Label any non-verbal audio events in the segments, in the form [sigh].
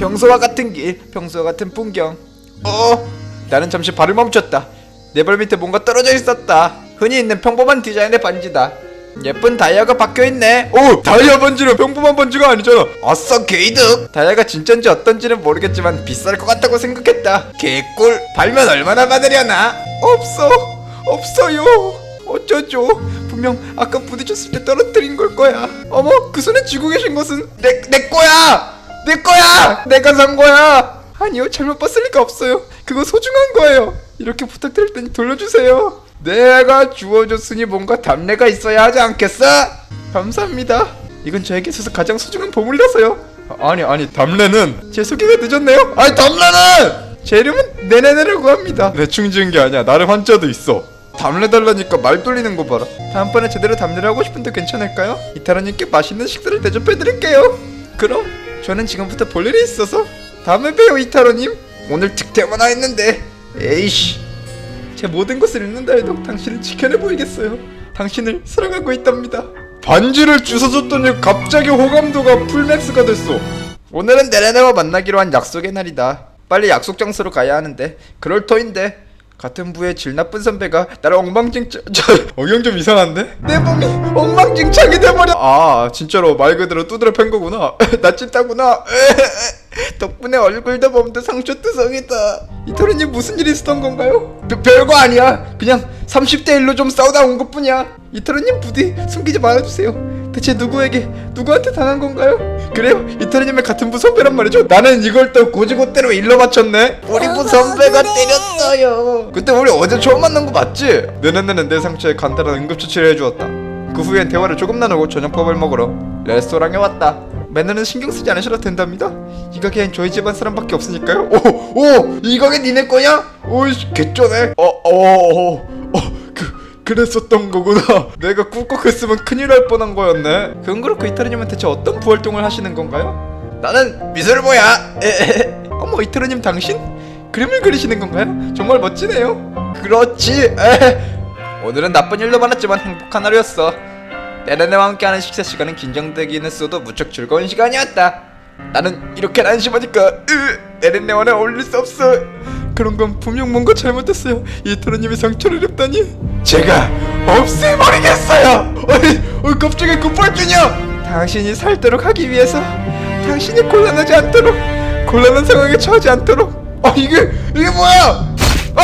평소와 같은 길, 평소와 같은 풍경. 어, 나는 잠시 발을 멈췄다. 내 발 밑에 뭔가 떨어져 있었다. 흔히 있는 평범한 디자인의 반지다. 예쁜 다이아가 박혀 있네. 오, 다이아 반지는 평범한 반지가 아니잖아. 아싸, 개이득. 다이아가 진짜인지 어떤지는 모르겠지만 비쌀 것 같다고 생각했다. 개꿀. 발면 얼마나 받으려나? 없어, 없어요. 어쩌죠? 분명 아까 부딪혔을 때 떨어뜨린 걸 거야. 어머, 그 손에 쥐고 계신 것은 내 내 거야. 내 거야. 내가 산 거야. 아니요, 잘못 봤을 리가 없어요. 그거 소중한 거예요. 이렇게 부탁드릴 테니 돌려주세요. 내가 주워줬으니 뭔가 답례가 있어야 하지 않겠어? 감사합니다. 이건 저에게 있어서 가장 소중한 보물이라서요. 아, 아니 아니 답례는 제 소개가 늦었네요. 아니 답례는 제 이름은 네네네라고 합니다. 대충 지은 게 아니야. 나름 한자도 있어. 담례 달라니까 말 돌리는 거 봐라. 다음번에 제대로 담례를 하고 싶은데 괜찮을까요? 이타라님께 맛있는 식사를 대접해드릴게요. 그럼 저는 지금부터 볼 일이 있어서 다음에 봬요 이타로님. 오늘 득템 하나 했는데 에이씨 제 모든 것을 잃는다 해도 당신을 지켜내 보이겠어요. 당신을 사랑하고 있답니다. 반지를 주워줬더니 갑자기 호감도가 풀맥스가 됐어. 오늘은 네레네와 만나기로 한 약속의 날이다. 빨리 약속 장소로 가야 하는데 그럴 터인데 같은 부의 질 나쁜 선배가 나를 엉망진창 저 억양 좀 이상한데? 내 몸이 엉망진창이 돼버려. 아 진짜로 말 그대로 두드려 팬 거구나. [laughs] 나 찐따구나. [laughs] 덕분에 얼굴도 몸도 상처투성이다. 이토리님 무슨 일이 있었던 건가요? 별- 별거 아니야. 그냥 30대 1로 좀 싸우다 온 것뿐이야. 이토리님 부디 숨기지 말아주세요 대체 누구에게 누구한테 당한 건가요? 그래요 이토리님의 같은 부 선배란 말이죠 나는 이걸 또 고지고대로 일러 바쳤네 우리 부 선배가 때렸어요 그때 우리 어제 처음 만난 거 맞지? 네네네는 내 상처에 간단한 응급처치를 해주었다 그 후엔 대화를 조금 나누고 저녁밥을 먹으러 레스토랑에 왔다 매너는 신경 쓰지 않으셔도 된답니다 이 가게엔 저희 집안 사람밖에 없으니까요 오! 오! 이 가게 니네 거야? 오이씨 개쩌네 어 어어그 그랬었던 거구나. [laughs] 내가 꿀꺽했으면 큰일 날 뻔한 거였네. 그건 그렇고 이타르님은 대체 어떤 부활동을 하시는 건가요? 나는. 에에에. 어머 이타르님 당신 그림을 그리시는 건가요? 정말 멋지네요. 그렇지. 에헤. [laughs] 오늘은 나쁜 일도 많았지만 행복한 하루였어. 네네네와 함께하는 식사 시간은 긴장되긴 했어도 무척 즐거운 시간이었다. 나는 이렇게 안심하니까 으, 네네네와는 어울릴 수 없어. 그런 건 분명 뭔가 잘못했어요. 이토로님이 상처를 입다니. 제가 없애버리겠어요. 어이, 어이 갑자기 급발진이야. 당신이 살도록 하기 위해서 당신이 곤란하지 않도록 곤란한 상황에 처하지 않도록. 아 이게 이게 뭐야? 아!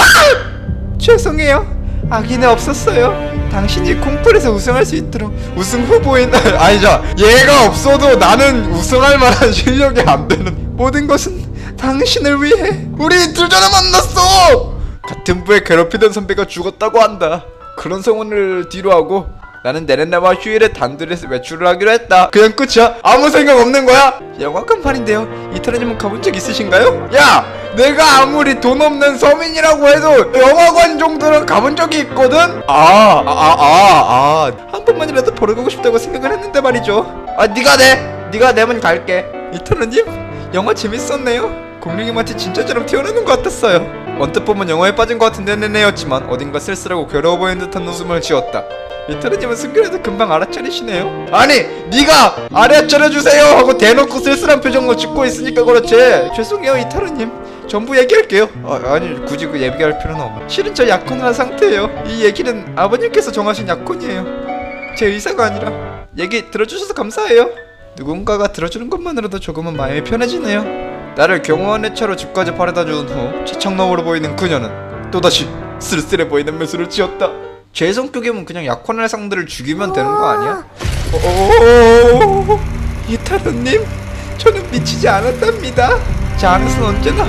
죄송해요. 악인은 없었어요. 당신이 콩풀에서 우승할 수 있도록 우승 후보인 [laughs] 아니죠. 얘가 없어도 나는 우승할 만한 실력이 안 되는 모든 것은 당신을 위해 우리 이틀 전에 만났어. 같은 부에 괴롭히던 선배가 죽었다고 한다. 그런 소문을 뒤로 하고 나는 네렌나와 휴일에 단둘이서 외출을 하기로 했다. 그냥 끝이야? 아무 생각 없는 거야? 영화관 판인데요. 이타라님은 가본 적 있으신가요? 야! 내가 아무리 돈 없는 서민이라고 해도 영화관 정도는 가본 적이 있거든? 아, 아, 아, 아, 아. 한 번만이라도 보러 가고 싶다고 생각을 했는데 말이죠. 아, 네가 내! 네가 내면 갈게. 이타라님, 영화 재밌었네요. 공룡이 마치 진짜처럼 튀어나오는 것 같았어요. 언뜻 보면 영화에 빠진 것 같은 네네네였지만 어딘가 쓸쓸하고 괴로워 보이는 듯한 웃음을 지었다. 이타르님은 순간에도 금방 알아차리시네요. 아니, 네가 알아차려 주세요 하고 대놓고 쓸쓸한 표정을 짓고 있으니까 그렇지. 죄송해요, 이타르님. 전부 얘기할게요. 아, 아니, 굳이 그 얘기할 필요는 없어. 실은 저 약혼을 한 상태예요. 이 얘기는 아버님께서 정하신 약혼이에요. 제 의사가 아니라 얘기 들어주셔서 감사해요. 누군가가 들어주는 것만으로도 조금은 마음이 편해지네요. 나를 경호원의 차로 집까지 바래다 준 후 차창 너머로 보이는 그녀는 또다시 쓸쓸해 보이는 미소를 지었다. 제 성격이면 그냥 약혼할 상대를 죽이면 되는 거 아니야? 오, 이타르님, 저는 미치지 않았답니다. 제 안에서는 언제나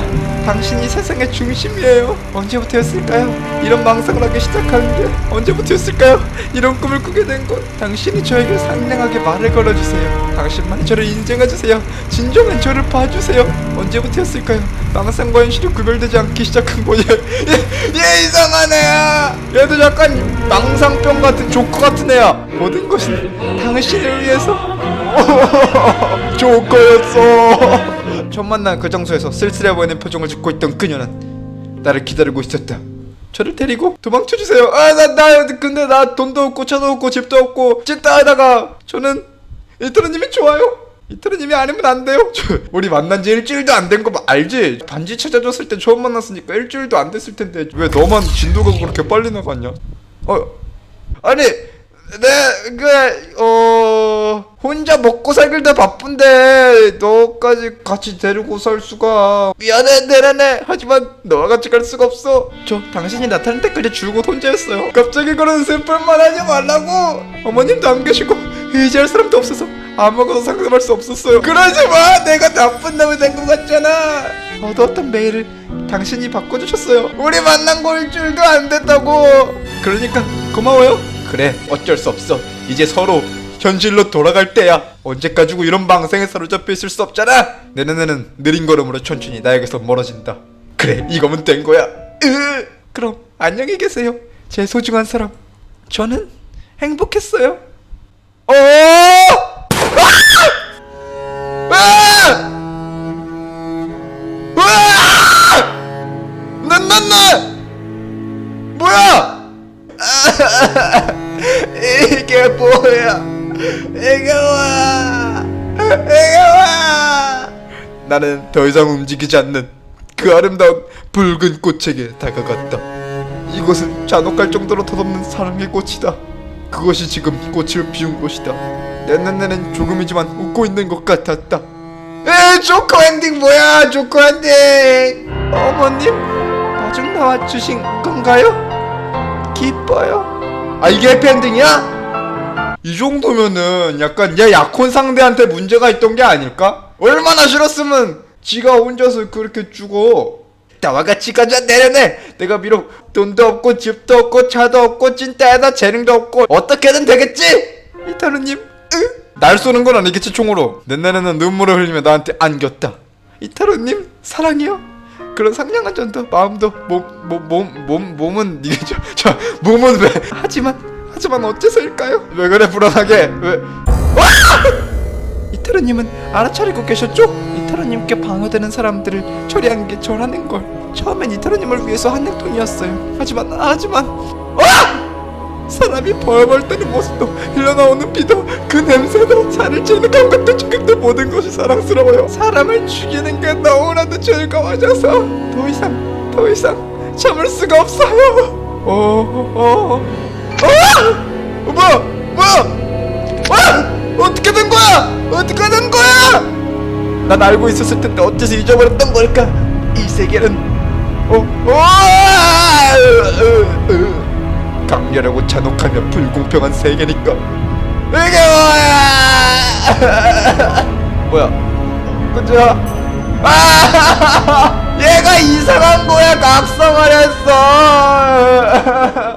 당신이 세상의 중심이에요. 언제부터였을까요? 이런 망상을 하기 시작한 게 언제부터였을까요? 이런 꿈을 꾸게 된 것. 당신이 저에게 상냥하게 말을 걸어주세요. 당신만이 저를 인정해주세요. 진정한 저를 봐주세요. 언제부터였을까요? 망상과 현실이 구별되지 않기 시작한 거니. 얘, 얘 애야. 얘도 약간 망상병 같은 조커 같은 애야. 모든 것은 당신을 위해서. [laughs] 조커였어. 처음 만난 그 장소에서 쓸쓸해 보이는 표정을 짓고 있던 그녀는 나를 기다리고 있었다. 저를 데리고 도망쳐 주세요. 아, 나, 나, 근데 나 돈도 없고 차도 없고 집도 없고 찐따에다가 저는 이토르님이 좋아요. 이태리님이 아니면 안 돼요. 저, 우리 만난 지 일주일도 안 된 거 알지? 반지 찾아줬을 때 처음 만났으니까 일주일도 안 됐을 텐데 왜 너만 진도가 그렇게 빨리 나갔냐? 어, 아니 내그어 혼자 먹고 살길다 바쁜데 너까지 같이 데리고 살 수가. 미안해 내라네 하지만 너와 같이 갈 수가 없어. 저 당신이 나타날 때까지 줄곧 혼자였어요. 갑자기 그런 말 하지 말라고. 어머님도 안 계시고 의지할 사람도 없어서 아무것도 상상할 수 없었어요. 그러지 마! 내가 나쁜 놈이 된 것 같잖아. 어두웠던 매일을 당신이 바꿔주셨어요. 우리 만난 거 일주일도 안 됐다고. 그러니까 고마워요 그래 어쩔 수 없어. 이제 서로 현실로 돌아갈 때야. 언제 까지고 이런 방생에 사로잡혀 있을 수 없잖아. 내년에는 느린 걸음으로 천천히 나에게서 멀어진다. 그래 이거면 된 거야. 으 그럼 안녕히 계세요. 제 소중한 사람. 저는 행복했어요. 어? 아! 아! 난난나! 뭐야 이게 뭐야? 이게 와! 이게 와! 나는 더 이상 움직이지 않는 그 아름다운 붉은 꽃에게 다가갔다. 이곳은 잔혹할 정도로 덧없는 사랑의 꽃이다. 그것이 지금 꽃을 피운 곳이다. 내 눈에는 조금이지만 웃고 있는 것 같았다. 에 조커 엔딩 뭐야? 조커 엔딩! 어머님 마중 나와 주신 건가요? 기뻐요. 아 이게 해피엔딩이야? 이 정도면은 약간 얘 약혼 상대한테 문제가 있던 게 아닐까? 얼마나 싫었으면 지가 혼자서 그렇게 죽어. 나와 같이 가자 내려내. 내가 비록 돈도 없고 집도 없고 차도 없고 찐따에다 재능도 없고 어떻게든 되겠지? 이타루님 으? 날 쏘는 건 아니겠지 총으로? 내 눈에는 눈물을 흘리며 나한테 안겼다. 이타루님 사랑해요 그런 상냥한 전도 마음도 몸 몸 몸 몸 몸은 [laughs] 이게 저, 저 몸은 왜? 하지만 하지만 어째서일까요? 왜 그래 불안하게? 왜? [laughs] 이태루님은 알아차리고 계셨죠? 이태루님께 방어되는 사람들을 처리한 게 저라는 걸. 처음엔 이태루님을 위해서 한 행동이었어요. 하지만 하지만 아! 사람이 벌벌 떠는 모습도 흘러나오는 비도 그 냄새도 살을 찌는 감각도 충격도 모든 것이 사랑스러워요 사람을 죽이는 게 너무나도 즐거워져서 더 이상 더 이상 참을 수가 없어요 어, 어, 어, 뭐야 뭐야 아! 어떻게 된 거야? 어떻게 된 거야? 난 알고 있었을 텐데 어째서 잊어버렸던 걸까? 이 세계는 어, 어. 강렬하고 잔혹하며 불공평한 세계니까 이게 뭐야? [laughs] 뭐야? 그죠? 아! [laughs] 얘가 이상한 거야, 각성하랬어! [laughs]